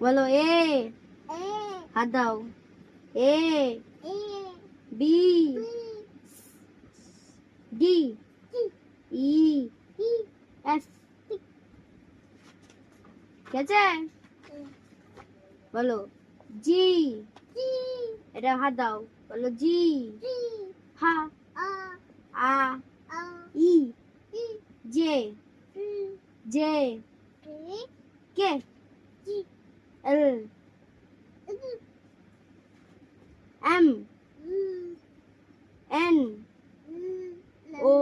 বলো এ হাত দাও A B D E F. ঠিক আছে বলো জি। এটা হাত দাও বলো G. H I J J. K? L M N O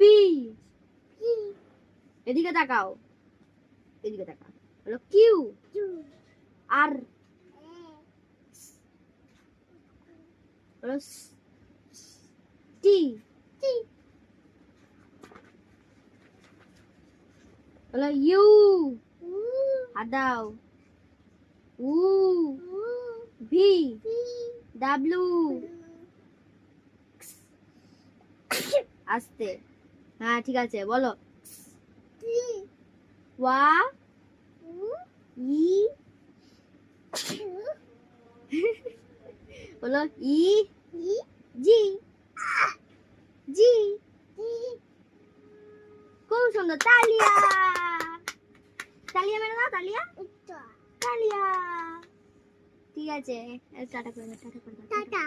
P এদিকে তাকাও এদিকে তাকাও বলো কিউ আর বলো টি বলো ইউ হাত দাও উ ভি ডাব্লিউ আস্তে হ্যাঁ ঠিক আছে বলো. ওয়া ই বলো ই জি জি খুব সুন্দর তালিয়া তালিয়া মেরে দাও তালিয়া তালিয়া ঠিক আছে টাটা করে টাটা করে টাটা